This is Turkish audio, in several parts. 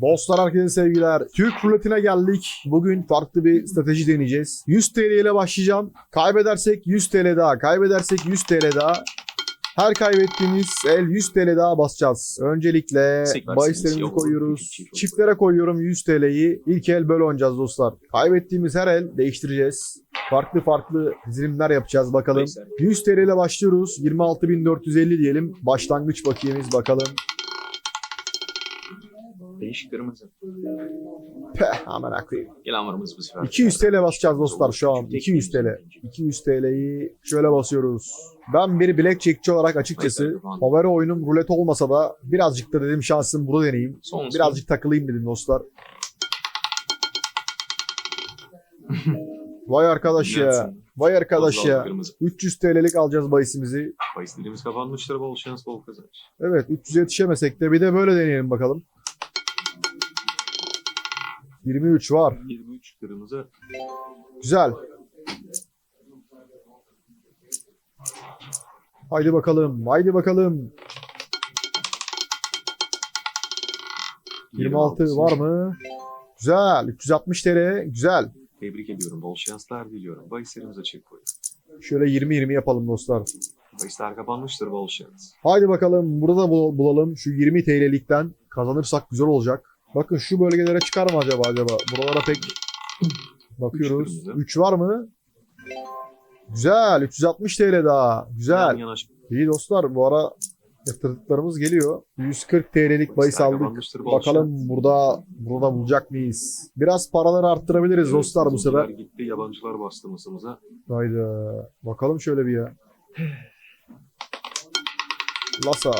Dostlar herkese sevgiler. Türk ruletine geldik. Bugün farklı bir strateji deneyeceğiz. 100 TL ile başlayacağım. Kaybedersek 100 TL daha. Kaybedersek 100 TL daha. Her kaybettiğimiz el 100 TL daha basacağız. Öncelikle bahislerimizi koyuyoruz. Çiftlere koyuyorum 100 TL'yi. İlk el böyle oynayacağız dostlar. Kaybettiğimiz her el değiştireceğiz. Farklı farklı dizilimler yapacağız bakalım. Neyse. 100 TL ile başlıyoruz. 26.450 diyelim. Başlangıç bakiyemiz bakalım. Değişik kırmızı. Peh aman akıyım. Gelen varımız bu sefer. 200 TL basacağız dostlar şu an. 200 TL. 200 TL'yi şöyle basıyoruz. Ben bir blackjackçi olarak açıkçası favori oyunum rulet olmasa da birazcık da dedim şansım burada deneyeyim. Birazcık takılayım dedim dostlar. Vay arkadaş ya. Vay arkadaş ya. Kırmızı. 300 TL'lik alacağız bahisimizi. Bahislerimiz kapanmıştır. Bol şans, bol kazanç. Evet 300'e yetişemesek de bir de böyle deneyelim bakalım. 23 var. 23 kırmızı. Güzel. Haydi bakalım. Haydi bakalım. 26 var mı? Güzel. 360 TL. Güzel. Tebrik ediyorum. Bol şanslar diliyorum. Bahislerimiz açık koyun. Şöyle 20-20 yapalım dostlar. Bahisler kapanmıştır. Bol şans. Haydi bakalım. Burada da bul- bulalım. Şu 20 TL'likten kazanırsak güzel olacak. Bakın şu bölgelere çıkar mı acaba acaba? Buralara pek bakıyoruz. Üç kırmızı. 3 var mı? Güzel. 360 TL daha. Güzel. İyi dostlar bu ara yatırdıklarımız geliyor. 140 TL'lik bahis aldık. Bakalım burada burada bulacak mıyız? Biraz paraları arttırabiliriz Evet, dostlar bu sefer. gitti. Yabancılar bastı masamıza. Haydi. Bakalım şöyle bir ya. Lasa.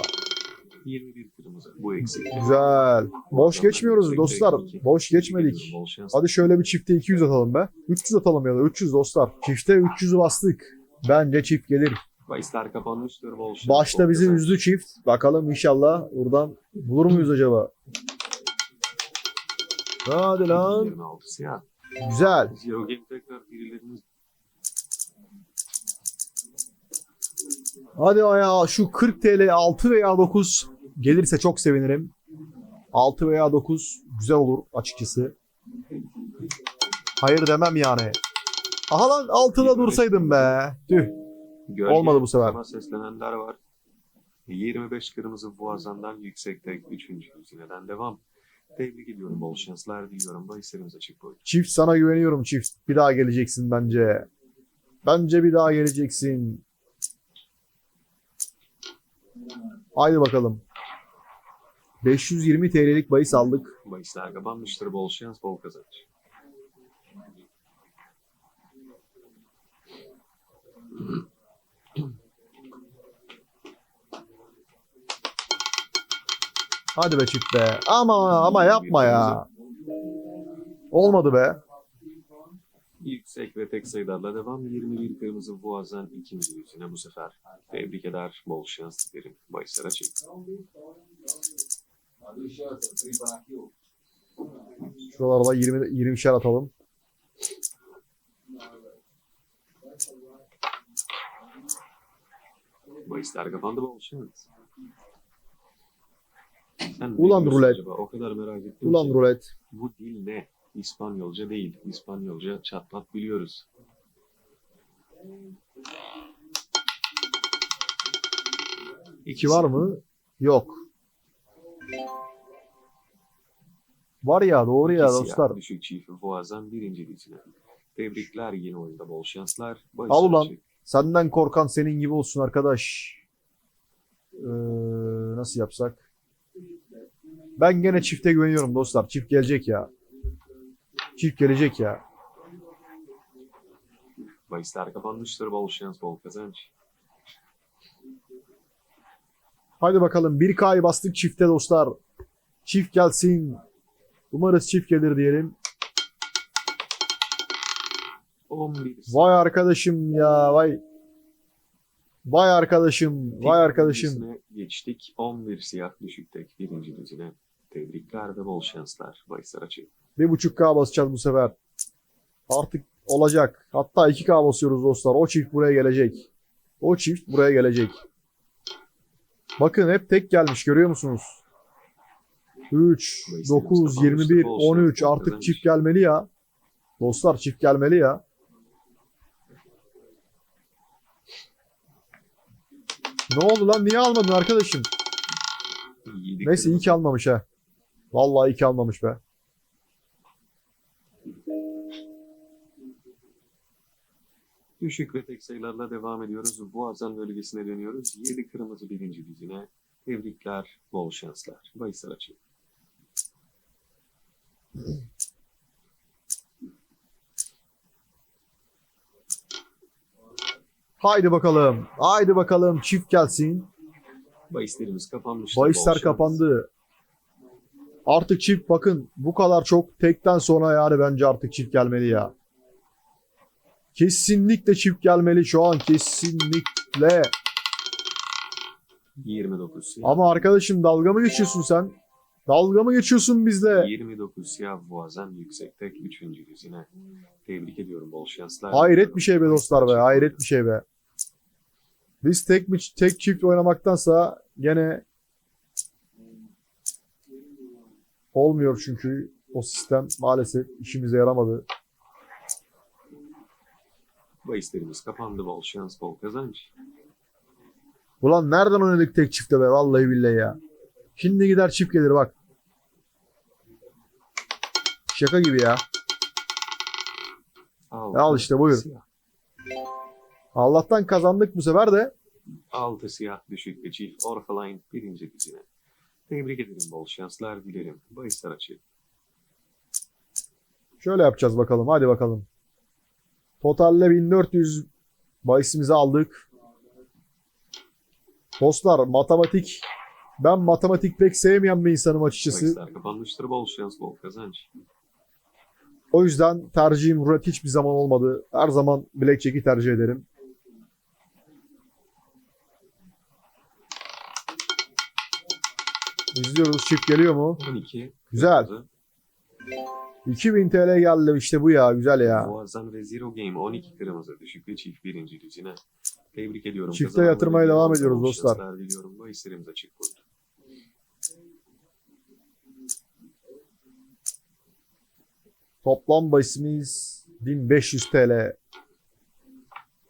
21 kırmızı. Bu eksik. Güzel. Boş geçmiyoruz dostlar. Boş geçmedik. Hadi şöyle bir çifte 200 atalım be. 300 atalım ya da 300 dostlar. Çifte 300'ü bastık. Bence çift gelir. Bahisler kapanmıştır. Bol şans. Başta bizi üzdü çift. Bakalım inşallah buradan bulur muyuz acaba? Hadi lan. 26 siyah. Güzel. Zero Game tekrar birilerimiz Hadi ya şu 40 TL 6 veya 9 gelirse çok sevinirim. 6 veya 9 güzel olur açıkçası. Hayır demem yani. Aha lan 6'da dursaydım be. Tüh. Gölge Olmadı bu sefer. Seslenenler var. 25 kırmızı boğazandan yüksekte 3. düzineden devam. Tebrik ediyorum. Bol şanslar diliyorum. Bahislerimiz açık boy. Çift sana güveniyorum çift. Bir daha geleceksin bence. Bence bir daha geleceksin. Haydi bakalım. 520 TL'lik bahis aldık. Bahisler kapanmıştır. Bol şans, bol kazanç. Hadi be çift be. Ama ama yapma ya. Olmadı be. Yüksek ve tek sayılarla devam. 21 kırmızı boğazdan ikinci yüzüne bu sefer. Tebrik eder. Bol şans dilerim. Bahisler açık. Şuralarda 20 20'şer atalım. Bahisler kapandı. Bol şans. Sen Ulan rulet. acaba? O kadar merak ettim Ulan ki. rulet. Bu dil ne? İspanyolca değil. İspanyolca çatlat biliyoruz. İki var mı? Yok. Var ya doğru ya dostlar. Düşük çift boğazdan birinci dizine. Tebrikler yeni oyunda bol şanslar. Al ulan. Senden korkan senin gibi olsun arkadaş. Ee, nasıl yapsak? Ben gene çifte güveniyorum dostlar. Çift gelecek ya. Çift gelecek ya. Bahisler kapanmıştır. Bol şans, bol kazanç. Haydi bakalım 1K'yı bastık çifte dostlar. Çift gelsin. Umarız çift gelir diyelim. 11 Vay arkadaşım ya vay. Vay arkadaşım. Vay arkadaşım. geçtik. 11 siyah düşük tek birinci dizine. Tebrikler ve bol şanslar. Bahisler açık. Bir buçuk K basacağız bu sefer. Artık olacak. Hatta 2K basıyoruz dostlar. O çift buraya gelecek. O çift buraya gelecek. Bakın hep tek gelmiş görüyor musunuz? 3, 9, 21, 13 artık çift gelmeli ya. Dostlar çift gelmeli ya. Ne oldu lan? Niye almadın arkadaşım? Neyse iyi ki almamış ha. Vallahi iyi ki almamış be. Düşük ve tek sayılarla devam ediyoruz. Boğazan bölgesine dönüyoruz. 7 kırmızı birinci dizine. Tebrikler, bol şanslar. Bahisler açın. Haydi bakalım. Haydi bakalım çift gelsin. Bahislerimiz kapanmıştır. bol Bahisler kapandı. Artık çift bakın bu kadar çok tekten sonra yani bence artık çift gelmeli ya. Kesinlikle çift gelmeli şu an kesinlikle. 29 siyah. Ama arkadaşım dalga mı geçiyorsun sen? Dalga mı geçiyorsun bizle? 29 siyah boğazan yüksek tek 3. dizine. Tebrik ediyorum, bol şanslar. Hayret bir şey be dostlar be. Hayret bir şey be. Biz tek mi tek çift oynamaktansa gene olmuyor çünkü o sistem maalesef işimize yaramadı. Bahislerimiz kapandı, bol şans, bol kazanç. Ulan nereden oynadık tek çifte be vallahi billahi ya. Şimdi gider çift gelir bak. Şaka gibi ya. Altı, Al işte, buyur. Siyah. Allah'tan kazandık bu sefer de. 6 siyah düşük ve çift orfaline birinci dizine. Tebrik ederim, bol şanslar dilerim. Bahisler açık. Şöyle yapacağız bakalım. Hadi bakalım. Totalle 1400 bahisimizi aldık. Dostlar matematik ben matematik pek sevmeyen bir insanım açıkçası. Bahisler kapanmıştır, bol şans, bol kazanç. O yüzden tercihim rulet hiçbir zaman olmadı. Her zaman blackjack'i tercih ederim. İzliyoruz. Çift geliyor mu? 12. Güzel. kırmızı. 2000 TL geldi işte bu ya. Güzel ya. Boğazan ve Zero Game 12 kırmızı düşük ve çift birinci düzine. Tebrik ediyorum. Çifte yatırmaya devam ediyoruz dostlar. diliyorum. Bahislerimiz açık buyurun. Toplam bahisimiz 1500 TL.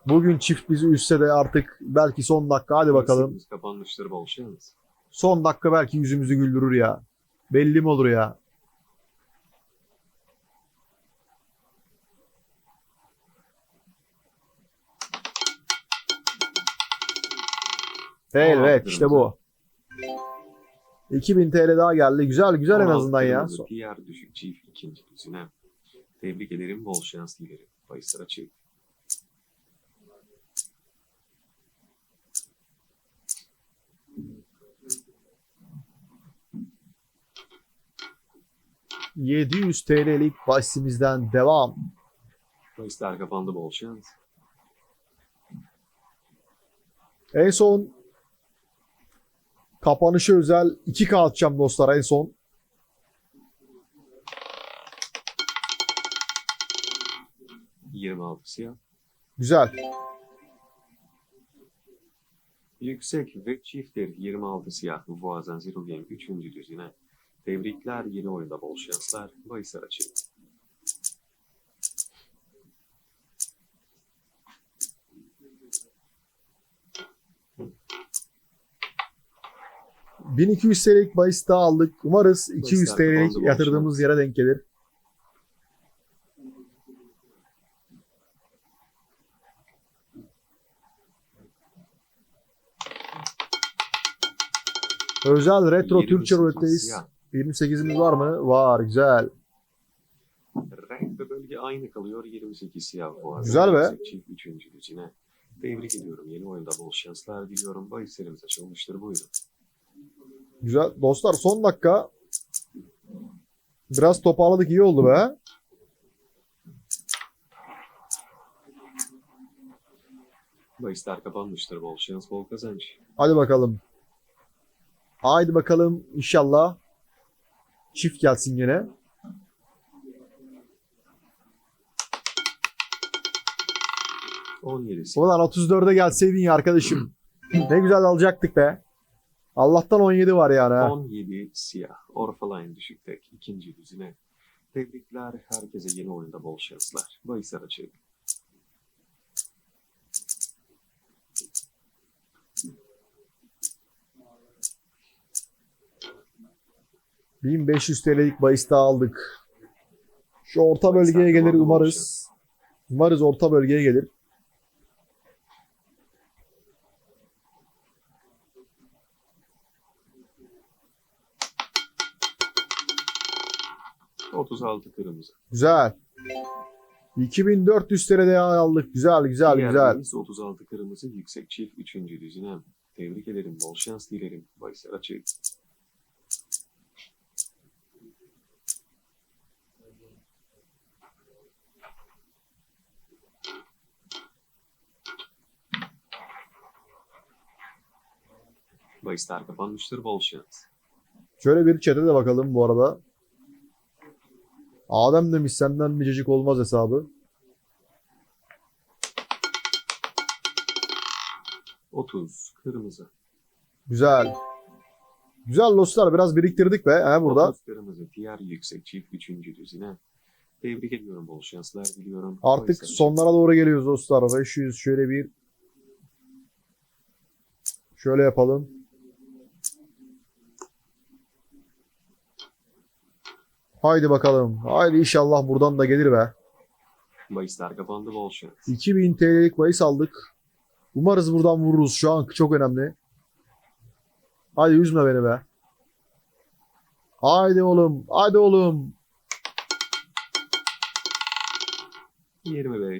Bugün çift bizi üstse de artık belki son dakika hadi bakalım. Kapanmıştır bol şans. Son dakika belki yüzümüzü güldürür ya. Belli mi olur ya? Evet işte bu. 2000 TL daha geldi. Güzel güzel en 16 azından ya. Diğer düşük çift ikinci düzine. Tebrik ederim. Bol şans dilerim. Bahisler açık. So- 700 TL'lik bahisimizden devam. Bahisler kapandı bol şans. En son kapanışa özel 2K atacağım dostlar en son. Yirmi altı siyah. Güzel. Yüksek ve çifttir 26 siyah Boğazan Zero Game 3. düzine. Tebrikler yeni oyunda bol şanslar. Bahisler açık. Hı. 1200 TL'lik bahis daha aldık. Umarız 200 Bahisler TL'lik yatırdığımız yere denk gelir. Özel retro 28 Türkçe ruletteyiz. siyah. 28'imiz var mı? Var. Güzel. Renk ve bölge aynı kalıyor 28 siyah Boğazan. Güzel be. Çift 3. düzine. Tebrik ediyorum. Yeni oyunda bol şanslar diliyorum. Bahislerimiz açılmıştır. Buyurun. Güzel. Dostlar son dakika biraz toparladık iyi oldu be. Bahisler kapanmıştır. Bol şans, bol kazanç. Hadi bakalım. Haydi bakalım inşallah çift gelsin siyah. Ulan 34'e gelseydin ya arkadaşım. ne güzel alacaktık be. Allah'tan 17 var yani. ha. 17 siyah. Orfaline düşük tek. ikinci düzine. Tebrikler. Herkese yeni oyunda bol şanslar. Bahisler açık. 1500 TL'lik bahis daha aldık. Şu orta bölgeye gelir umarız. Umarız orta bölgeye gelir. 36 kırmızı. Güzel. 2400 TL daha aldık. Güzel güzel güzel. Diğerlerimiz 36 kırmızı yüksek çift 3. düzine. Tebrik ederim. Bol şans dilerim. Bahisler açık. Bahisler kapanmıştır. Bol şans. Şöyle bir chat'e de bakalım bu arada. Adem demiş senden bir cacık olmaz hesabı. 30 kırmızı. Güzel. Güzel dostlar biraz biriktirdik be he burada. 30 kırmızı. Diğer yüksek çift 3. düzine. Tebrik ediyorum. Bol şanslar diliyorum. Artık sonlara doğru geliyoruz dostlar. 500 şöyle bir şöyle yapalım. Haydi bakalım. Haydi inşallah buradan da gelir be. Bahisler kapandı. Bol şans. 2000 TL'lik bahis aldık. Umarız buradan vururuz. Şu an çok önemli. Hadi üzme beni be. Haydi oğlum. Haydi oğlum.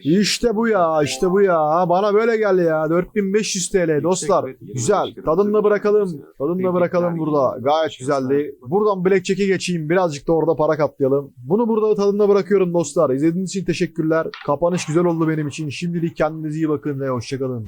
İşte bu ya. işte bu ya. Bana böyle geldi ya. 4500 TL dostlar. bet, 25 Güzel. kırmızı. bırakalım. Tebrikler, bırakalım burada. Gayet Şanslar. güzeldi. Buradan Blackjack'e geçeyim. Birazcık da orada para katlayalım. Bunu burada tadında bırakıyorum dostlar. İzlediğiniz için teşekkürler. Kapanış güzel oldu benim için. Şimdilik kendinize iyi bakın ve hoşçakalın.